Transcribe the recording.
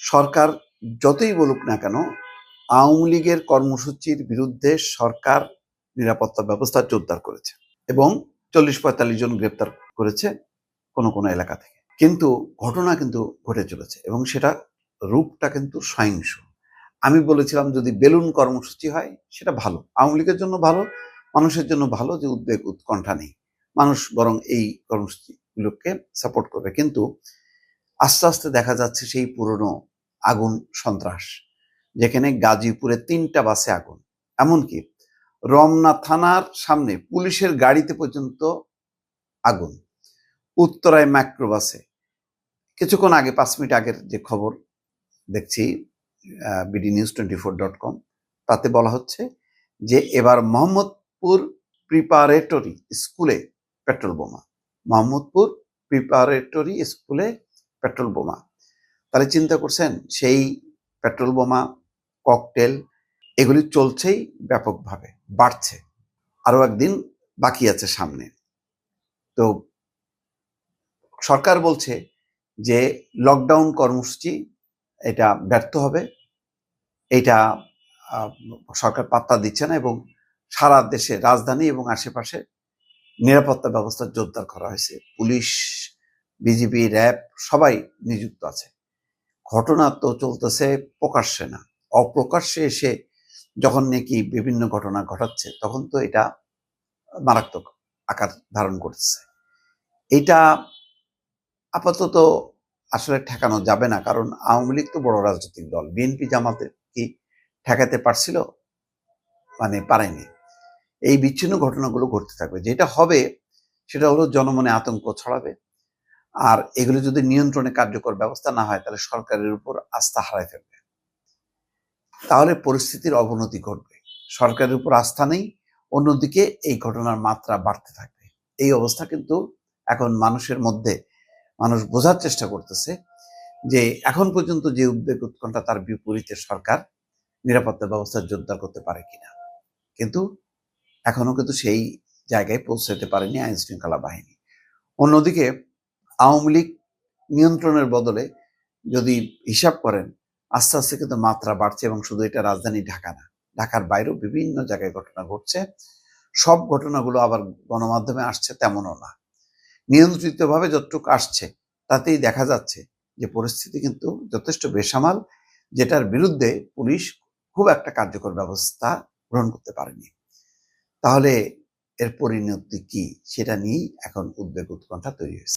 সরকার যতই বলুক না কেন, আওয়ামী লীগের কর্মসূচির বিরুদ্ধে সরকার নিরাপত্তা ব্যবস্থা জোরদার করেছে এবং চল্লিশ পঁয়তাল্লিশ জন গ্রেপ্তার করেছে কোনো কোনো এলাকা থেকে। কিন্তু ঘটনা কিন্তু ঘটে চলেছে এবং সেটা রূপটা কিন্তু সহিংস। আমি বলেছিলাম যদি বেলুন কর্মসূচি হয়, সেটা ভালো। আওয়ামী লীগের জন্য ভালো, মানুষের জন্য ভালো যে উদ্বেগ উৎকণ্ঠা নেই। মানুষ বরং এই কর্মসূচিগুলোকে সাপোর্ট করবে। কিন্তু আস্তে আস্তে দেখা যাচ্ছে সেই পুরনো আগুন সন্ত্রাস, যেখানে গাজীপুরে তিনটা বাসে আগুন। এমনকি রমনা থানার সামনে পুলিশের গাড়িতে পর্যন্ত আগুন। উত্তরায় মাইক্রোবাসে কিছুক্ষণ আগে, পাঁচ মিনিট আগের যে খবর দেখছি BD news twenty four dot com তাতে বলা হচ্ছে যে এবার মোহাম্মদপুর প্রিপারেটরি স্কুলে পেট্রোল বোমা। মোহাম্মদপুর প্রিপারেটরি স্কুলে পেট্রোল বোমা। তাহলে চিন্তা করছেন সেই পেট্রোল বোমা, ককটেল, এগুলি চলছেই ব্যাপকভাবে, বাড়ছে। আরও একদিন বাকি আছে সামনে। তো সরকার বলছে যে লকডাউন কর্মসূচি, এটা ব্যর্থ হবে। এটা সরকার পাত্তা দিচ্ছে না এবং সারা দেশে রাজধানী এবং আশেপাশে নিরাপত্তা ব্যবস্থা জোরদার করা হয়েছে। পুলিশ, বিজিবি, র্যাব সবাই নিযুক্ত আছে। ঘটনা তো চলতেছে প্রকাশ্যে না, অপ্রকাশ্যে এসে যখন নাকি বিভিন্ন ঘটনা ঘটাচ্ছে, তখন তো এটা মারাত্মক আকার ধারণ করতেছে। এটা আপাতত আসলে ঠেকানো যাবে না, কারণ আওয়ামী লীগ তো বড় রাজনৈতিক দল, বিএনপি জামাতে কি ঠেকাতে পারছিল? মানে পারেনি। এই বিচ্ছিন্ন ঘটনাগুলো ঘটতে থাকবে। যেটা হবে, সেটা হলো জনমনে আতঙ্ক ছড়াবে। আর এগুলো যদি নিয়ন্ত্রণে কার্যকর ব্যবস্থা না হয়, তাহলে সরকারের উপর আস্থা হারায় ফেলবে। তাহলে পরিস্থিতির অবনতি ঘটবে। সরকারের উপর আস্থা নেই, অন্যদিকে এই ঘটনার মাত্রা বাড়তে থাকবে। এই অবস্থা কিন্তু এখন মানুষের মধ্যে, মানুষ বোঝার চেষ্টা করতেছে যে এখন পর্যন্ত যে উদ্বেগ উৎকণ্ঠা তার বিপরীতে সরকার নিরাপত্তা ব্যবস্থা জোরদার করতে পারে কিনা। কিন্তু এখনও কিন্তু সেই জায়গায় পৌঁছাতে পারেনি আইন শৃঙ্খলা বাহিনী। অন্যদিকে আওয়ামী লীগ নিয়ন্ত্রণের বদলে যদি হিসাব করেন, আস্তে আস্তে কিন্তু মাত্রা বাড়ছে এবং শুধু এটা রাজধানী ঢাকা না, ঢাকার বাইরেও বিভিন্ন জায়গায় ঘটনা ঘটছে। সব ঘটনাগুলো আবার গণমাধ্যমে আসছে তেমনও না। নিয়ন্ত্রিতভাবে যতটুকু আসছে, তাতেই দেখা যাচ্ছে যে পরিস্থিতি কিন্তু যথেষ্ট বেসামাল, যেটার বিরুদ্ধে পুলিশ খুব একটা কার্যকর ব্যবস্থা গ্রহণ করতে পারেনি। তাহলে এর পরিণতি কি, সেটা নিয়েই এখন উদ্বেগ উৎকণ্ঠা তৈরি হয়েছে।